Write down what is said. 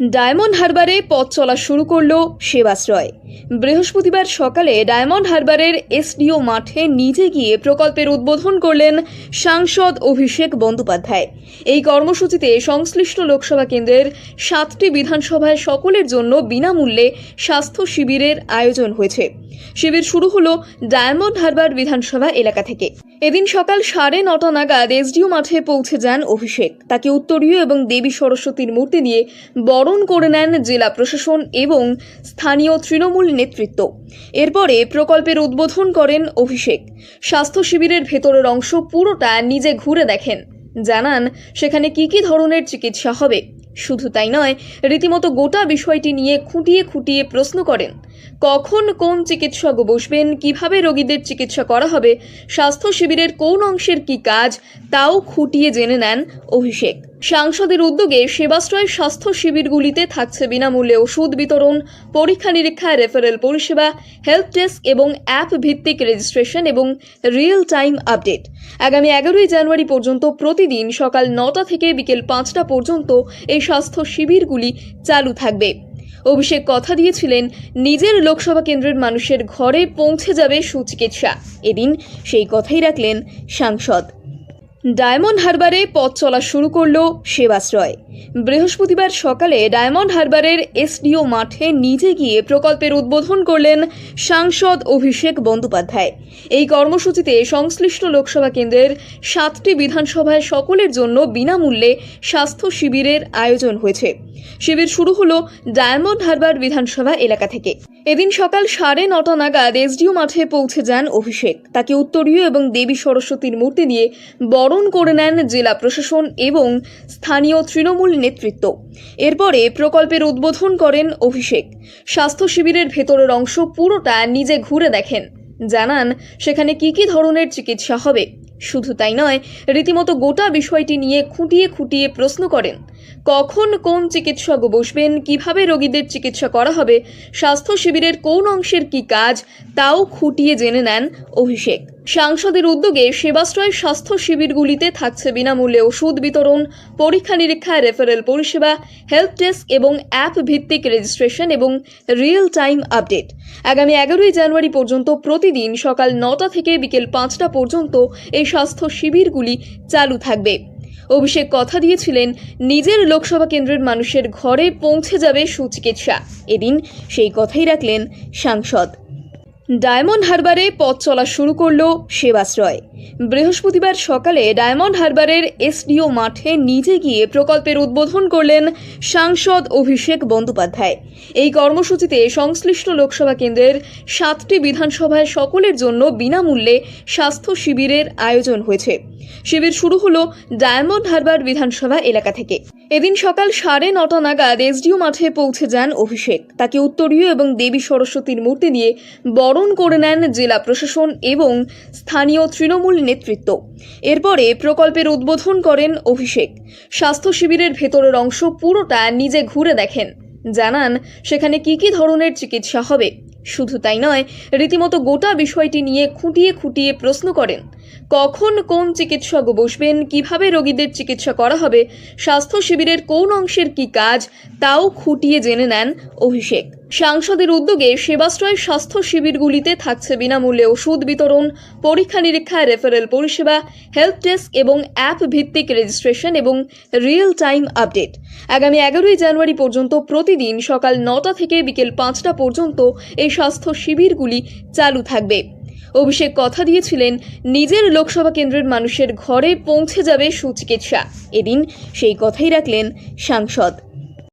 Diamond হারবারে পথ চলা শুরু করল সেবাশ্রয়। বৃহস্পতিবার সকালে ডায়মন্ড হারবারের এসডিও মাঠে নিজে গিয়ে প্রকল্পের উদ্বোধন করলেন সাংসদ অভিষেক বন্দ্যোপাধ্যায়। এই কর্মসূচিতে সংশ্লিষ্ট লোকসভা কেন্দ্রের সাতটি বিধানসভায় সকলের জন্য বিনামূল্যে স্বাস্থ্য শিবিরের আয়োজন হয়েছে। শিবির শুরু হলো ডায়মন্ড হারবার বিধানসভা এলাকা থেকে। এদিন সকাল সাড়ে নটা নাগাদ এসডিও মাঠে পৌঁছে যান অভিষেক। তাকে উত্তরীয় এবং দেবী সরস্বতীর মূর্তি দিয়ে বরণ করে নেন জেলা প্রশাসন এবং স্থানীয় তৃণমূল নেতৃত্ব। এরপরে প্রকল্পের উদ্বোধন করেন অভিষেক। স্বাস্থ্য শিবিরের ভেতরের অংশ পুরোটা নিজে ঘুরে দেখেন। জানান, সেখানে কি কি ধরনের চিকিৎসা হবে? শুধু তাই নয়, রীতিমতো গোটা বিষয়টি নিয়ে খুঁটিয়ে খুঁটিয়ে প্রশ্ন করেন। কখন কোন চিকিৎসক বসবেন, কীভাবে রোগীদের চিকিৎসা করা হবে, স্বাস্থ্য শিবিরের কোন অংশের কি কাজ, তাও খুঁটিয়ে জেনে নেন অভিষেক। সাংসদের উদ্যোগে সেবাশ্রয় স্বাস্থ্য শিবিরগুলিতে থাকছে বিনামূল্যে ওষুধ বিতরণ, পরীক্ষা নিরীক্ষা, রেফারেল পরিষেবা, হেলথ ডেস্ক এবং অ্যাপ ভিত্তিক রেজিস্ট্রেশন এবং রিয়েল টাইম আপডেট। আগামী এগারোই জানুয়ারি পর্যন্ত প্রতিদিন সকাল নটা থেকে বিকেল পাঁচটা পর্যন্ত এই স্বাস্থ্য শিবিরগুলি চালু থাকবে। অভিষেক কথা দিয়েছিলেন, নিজের লোকসভা কেন্দ্রের মানুষের ঘরে পৌঁছে যাবে সুচিকিৎসা। এদিন সেই কথাই রাখলেন সাংসদ। ডায়মন্ড হারবারে পথ চলা শুরু করল সেবাশ্রয়। বৃহস্পতিবার সকালে ডায়মন্ড হারবারের এসডিও মাঠে নিজে গিয়ে প্রকল্পের উদ্বোধন করলেন সাংসদ অভিষেক বন্দ্যোপাধ্যায়। এই কর্মসূচিতে সংশ্লিষ্ট লোকসভা কেন্দ্রের সাতটি বিধানসভায় সকলের জন্য বিনামূল্যে স্বাস্থ্য শিবিরের আয়োজন হয়েছে। শিবির শুরু হলো ডায়মন্ড হারবার বিধানসভা এলাকা থেকে। এদিন সকাল সাড়ে নটা নাগাদ এসডিও মাঠে পৌঁছে যান অভিষেক। তাকে উত্তরীয় এবং দেবী সরস্বতীর মূর্তি দিয়ে বরণ করে নেন জেলা প্রশাসন এবং স্থানীয় তৃণমূল নেতৃত্ব। এরপরে প্রকল্পের উদ্বোধন করেন অভিষেক। স্বাস্থ্য শিবিরের ভেতরের অংশ পুরোটা নিজে ঘুরে দেখেন। জানান, সেখানে কি কি ধরনের চিকিৎসা হবে? শুধু তাই নয়, রীতিমতো গোটা বিষয়টি নিয়ে খুঁটিয়ে খুঁটিয়ে প্রশ্ন করেন। কখন কোন চিকিৎসক বসবেন, কীভাবে রোগীদের চিকিৎসা করা হবে, স্বাস্থ্য শিবিরের কোন অংশের কি কাজ, তাও খুঁটিয়ে জেনে নেন অভিষেক। সাংসদের উদ্যোগে সেবাশ্রয় স্বাস্থ্য শিবিরগুলিতে থাকছে বিনামূল্যে ওষুধ বিতরণ, পরীক্ষা নিরীক্ষা, রেফারেল পরিষেবা, হেলথ ডেস্ক এবং অ্যাপ ভিত্তিক রেজিস্ট্রেশন এবং রিয়েল টাইম আপডেট। আগামী এগারোই জানুয়ারি পর্যন্ত প্রতিদিন সকাল নটা থেকে বিকেল পাঁচটা পর্যন্ত এই স্বাস্থ্য শিবিরগুলি চালু থাকবে। অভিষেক কথা দিয়েছিলেন, নিজের লোকসভা কেন্দ্রের মানুষের ঘরে পৌঁছে যাবে সুচিকিৎসা। এদিন সেই কথাই রাখলেন সাংসদ। ডায়মন্ড হারবারে পথ চলা শুরু করল সেবাশ্রয়। বৃহস্পতিবার সকালে ডায়মন্ড হারবারের এসডিও মাঠে নিজে গিয়ে প্রকল্পের উদ্বোধন করলেন সাংসদ অভিষেক বন্দ্যোপাধ্যায়। এই কর্মসূচিতে সংশ্লিষ্ট লোকসভা কেন্দ্রের সাতটি বিধানসভায় সকলের জন্য বিনামূল্যে স্বাস্থ্য শিবিরের আয়োজন হয়েছে। শিবির শুরু হলো ডায়মন্ড হারবার বিধানসভা এলাকা থেকে। এদিন সকাল সাড়ে নটা নাগাদ এসডিও মাঠে পৌঁছে যান অভিষেক। তাকে উত্তরীয় এবং দেবী সরস্বতীর মূর্তি দিয়ে বরণ করে নেন জেলা প্রশাসন এবং স্থানীয় তৃণমূল নেতৃত্ব। এরপরে প্রকল্পের উদ্বোধন করেন অভিষেক। স্বাস্থ্য শিবিরের ভেতরের অংশ পুরোটা নিজে ঘুরে দেখেন। জানান, সেখানে কি কি ধরনের চিকিৎসা হবে? শুধু তাই নয়, রীতিমতো গোটা বিষয়টি নিয়ে খুঁটিয়ে খুঁটিয়ে প্রশ্ন করেন। কখন কোন চিকিৎসক বসবেন, কীভাবে রোগীদের চিকিৎসা করা হবে, স্বাস্থ্য শিবিরের কোন অংশের কি কাজ, তাও খুঁটিয়ে জেনে নেন অভিষেক। সাংসদের উদ্যোগে সেবাশ্রয় স্বাস্থ্য শিবিরগুলিতে থাকছে বিনামূল্যে ওষুধ বিতরণ, পরীক্ষা নিরীক্ষা, রেফারেল পরিষেবা, হেলথ ডেস্ক এবং অ্যাপ ভিত্তিক রেজিস্ট্রেশন এবং রিয়েল টাইম আপডেট। আগামী এগারোই জানুয়ারি পর্যন্ত প্রতিদিন সকাল নটা থেকে বিকেল পাঁচটা পর্যন্ত এই স্বাস্থ্য শিবিরগুলি চালু থাকবে। অভিষেক কথা দিয়েছিলেন, নিজের লোকসভা কেন্দ্রের মানুষের ঘরে পৌঁছে যাবে সুচিকিৎসা। এদিন সেই কথাই রাখলেন সাংসদ।